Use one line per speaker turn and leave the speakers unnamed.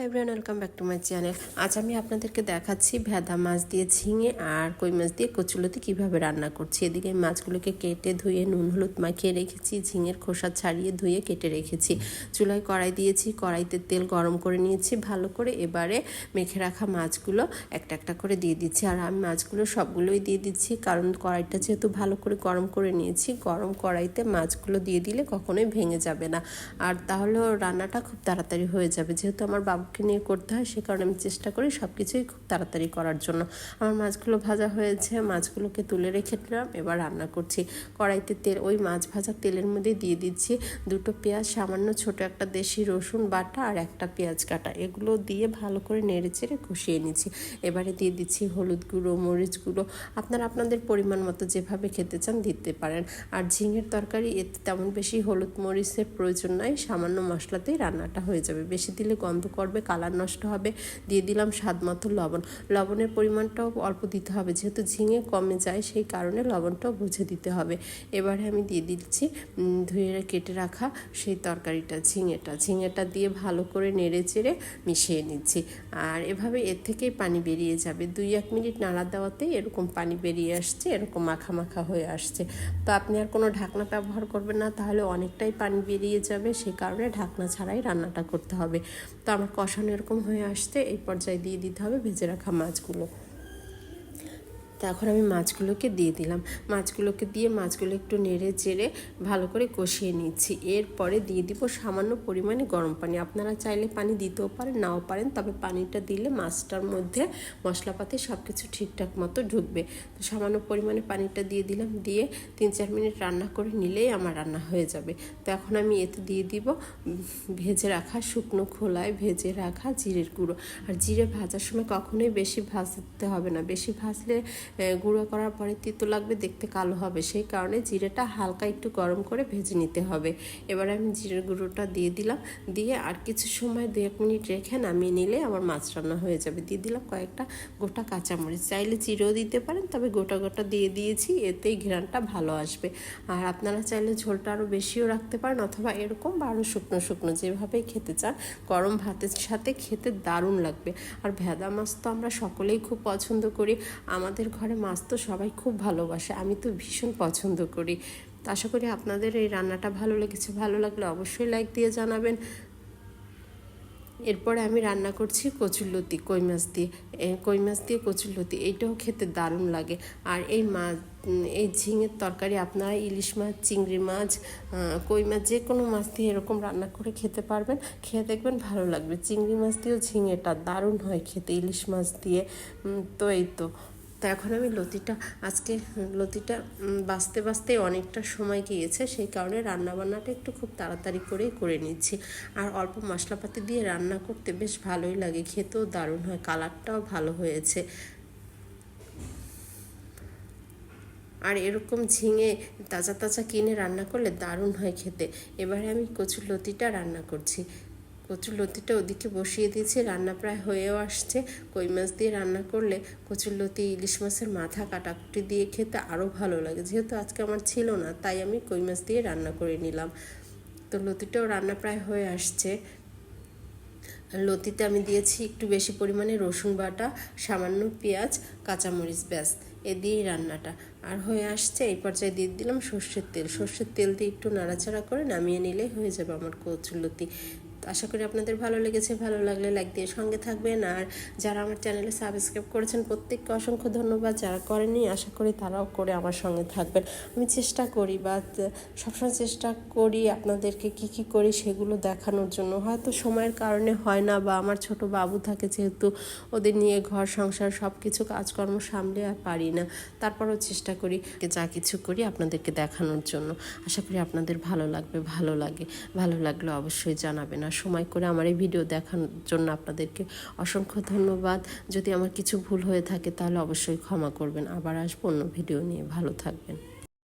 Hello everyone welcome back to my channel আজ আমি আপনাদেরকে দেখাচ্ছি ভেদা মাছ দিয়ে ঝিঙে আর কই মাছ দিয়ে কচুলতি কীভাবে রান্না করছি। এদিকে মাছগুলোকে কেটে ধুয়ে নুন হলুদ মাখিয়ে রেখেছি, ঝিঙের খোসা ছাড়িয়ে ধুয়ে কেটে রেখেছি। চুলায় কড়াই দিয়েছি, কড়াইতে তেল গরম করে নিয়েছি, ভালো করে এবারে মেখে রাখা মাছগুলো একটা একটা করে দিয়ে দিচ্ছি। আর আমি মাছগুলো সবগুলোই দিয়ে দিচ্ছি, কারণ কড়াইটা যেহেতু ভালো করে গরম করে নিয়েছি, গরম কড়াইতে মাছগুলো দিয়ে দিলে কখনোই ভেঙে যাবে না। আর তাহলেও রান্নাটা খুব তাড়াতাড়ি হয়ে যাবে, যেহেতু আমার বাবুকে নিয়ে করতে হয়, সে কারণে আমি চেষ্টা করি সব কিছুই খুব তাড়াতাড়ি করার জন্য। আমার মাছগুলো ভাজা হয়েছে, মাছগুলোকে তুলে রেখে দিলাম, এবার রান্না করছি। কড়াইতে তেল, ওই মাছ ভাজা তেলের মধ্যে দিয়ে দিচ্ছি দুটো পেঁয়াজ, সামান্য ছোট একটা দেশি রসুন বাটা আর একটা পেঁয়াজ কাটা। এগুলো দিয়ে ভালো করে নেড়ে চেড়ে কষিয়ে নিচ্ছি। এবারে দিয়ে দিচ্ছি হলুদ গুঁড়ো, মরিচ গুঁড়ো। আপনারা আপনাদের পরিমাণ মতো যেভাবে খেতে চান দিতে পারেন। আর ঝিঙের তরকারি, এতে তেমন বেশি হলুদ মরিচের প্রয়োজন নাই, সামান্য মশলাতেই রান্নাটা হয়ে যাবে। বেশি দিলে গন্ধ করবে কালার নষ্ট হবে, দিয়ে দিলাম স্বাদ মতো লবণ। লবণের পরিমাণটাও অল্প দিতে হবে, যেহেতু ঝিঙে কমে যায়, সেই কারণে লবণটাও বুঝে দিতে হবে। এবারে আমি দিয়ে দিচ্ছি ধুয়ে কেটে রাখা সেই তরকারিটা, ঝিঙেটা। ঝিঙেটা দিয়ে ভালো করে নেড়ে চেড়ে মিশিয়ে নিচ্ছি। আর এভাবে এর থেকেই পানি বেরিয়ে যাবে। দুই, এক মিনিট নাড়া দেওয়াতেই এরকম পানি বেরিয়ে আসছে, এরকম মাখা মাখা হয়ে আসছে। তো আপনি আর কোনো ঢাকনা ব্যবহার করবেন না, তাহলে অনেকটাই পানি বেরিয়ে যাবে, সে কারণে ঢাকনা ছাড়াই রান্নাটা করতে হবে। তো আমার কষানো এরকম হয়ে আসতে এই পর্যায়ে দিয়ে দিতে হবে ভেজে রাখা মাছগুলো। তো এখন আমি মাছগুলোকে দিয়ে দিলাম। মাছগুলোকে দিয়ে মাছগুলো একটু নেড়ে চেড়ে ভালো করে কষিয়ে নিচ্ছি। এরপরে দিয়ে দিব সামান্য পরিমাণে গরম পানি। আপনারা চাইলে পানি দিতেও পারেন, নাও পারেন, তবে পানিটা দিলে মাছটার মধ্যে মশলাপাতি সব কিছু ঠিকঠাক মতো ঢুকবে। তো সামান্য পরিমাণে পানিটা দিয়ে দিলাম। দিয়ে তিন চার মিনিট রান্না করে নিলেই আমার রান্না হয়ে যাবে। তো এখন আমি এতে দিয়ে দিব ভেজে রাখা শুকনো খোলায় ভেজে রাখা জিরের গুঁড়ো। আর জিরে ভাজার সময় কখনোই বেশি ভাজতে হবে না। বেশি ভাজলে গুঁড়ো করার পরে তিতো লাগবে, দেখতে কালো হবে। সেই কারণে জিরেটা হালকা একটু গরম করে ভেজে নিতে হবে। এবার আমি জিরের গুঁড়োটা দিয়ে দিলাম। দিয়ে আর কিছু সময় দু এক মিনিট রেখে নামিয়ে নিলে আমার মাছ রান্না হয়ে যাবে। দিয়ে দিলাম কয়েকটা গোটা কাঁচামরিচ। চাইলে চিরেও দিতে পারেন, তবে গোটা গোটা দিয়ে দিয়েছি, এতেই ঘ্রানটা ভালো আসবে। আর আপনারা চাইলে ঝোলটা আরও বেশিও রাখতে পারেন, অথবা এরকম বা আরও শুকনো শুকনো যেভাবেই খেতে চান। গরম ভাতের সাথে খেতে দারুণ লাগবে। আর ভেদা মাছ তো আমরা সকলেই খুব পছন্দ করি। আমাদের ঘরে মাছ তো সবাই খুব ভালোবাসে, আমি তো ভীষণ পছন্দ করি। তো আশা করি আপনাদের এই রান্নাটা ভালো লেগেছে, ভালো লাগলে অবশ্যই লাইক দিয়ে জানাবেন। এরপরে আমি রান্না করছি কচুরলতি কই মাছ দিয়ে কই মাছ দিয়ে কচুরলতি এইটাও খেতে দারুণ লাগে। আর এই মাছ এই ঝিঙের তরকারি আপনারা ইলিশ মাছ, চিংড়ি মাছ কই মাছ, যে কোনো মাছ দিয়ে এরকম রান্না করে খেতে পারবেন, খেয়ে দেখবেন ভালো লাগবে। চিংড়ি মাছ দিয়েও ঝিঙেটা দারুণ হয় খেতে, ইলিশ মাছ দিয়ে। তো এই তো। তো এখন আমি লতিটা, আজকে লতিটা বাঁচতে বাঁচতে অনেকটা সময় গিয়েছে, সেই কারণে রান্নাবান্নাটা একটু খুব তাড়াতাড়ি করেই করে নিচ্ছি। আর অল্প মশলাপাতি দিয়ে রান্না করতে বেশ ভালোই লাগে, খেতেও দারুণ হয়, কালারটাও ভালো হয়েছে। আর এরকম ঝিঙে তাজা তাজা কিনে রান্না করলে দারুণ হয় খেতে। এবারে আমি কচুর লতিটা রান্না করছি। কচুর লতিটা ওদিকে বসিয়ে দিয়েছি, রান্না প্রায় হয়েও আসছে। কই মাছ দিয়ে রান্না করলে কচুর লতি, ইলিশ মাছের মাথা, কাটাকুটি দিয়ে খেতে আরও ভালো লাগে। যেহেতু আজকে আমার ছিল না, তাই আমি কই মাছ দিয়ে রান্না করে নিলাম। তো লতিটাও রান্না প্রায় হয়ে আসছে। লতিতে আমি দিয়েছি একটু বেশি পরিমাণে রসুন বাটা, সামান্য পেঁয়াজ, কাঁচামরিচ ব্যাস, এ দিয়েই রান্নাটা। আর হয়ে আসছে, এই পর্যায়ে দিয়ে দিলাম সর্ষের তেল। সর্ষের তেল দিয়ে একটু নাড়াচাড়া করে নামিয়ে নিলেই হয়ে যাবে আমার কচুরলতি আশা করি আপনাদের ভালো লেগেছে, ভালো লাগলে লাইক দিয়ে সঙ্গে থাকবেন। আর যারা আমার চ্যানেলে সাবস্ক্রাইব করেছেন, প্রত্যেককে অসংখ্য ধন্যবাদ। যারা করেনি আশা করি তারাও করে আমার সঙ্গে থাকবেন। আমি চেষ্টা করি বা সবসময় চেষ্টা করি আপনাদেরকে কি কি করি সেগুলো দেখানোর জন্য। হয়তো সময়ের কারণে হয় না, বা আমার ছোট বাবু থাকে যেহেতু ওদের নিয়ে ঘর, সংসার সব কিছু কাজকর্ম সামলে আর পারি না। তারপরেও চেষ্টা করি যা কিছু করি আপনাদেরকে দেখানোর জন্য। আশা করি আপনাদের ভালো লাগবে, ভালো লাগে। ভালো লাগলে অবশ্যই জানাবেন। সময় করে আমার এই ভিডিও দেখার জন্য আপনাদেরকে অসংখ্য ধন্যবাদ। যদি আমার কিছু ভুল হয়ে থাকে তাহলে অবশ্যই ক্ষমা করবেন। আবার আসব অন্য ভিডিও নিয়ে। ভালো থাকবেন।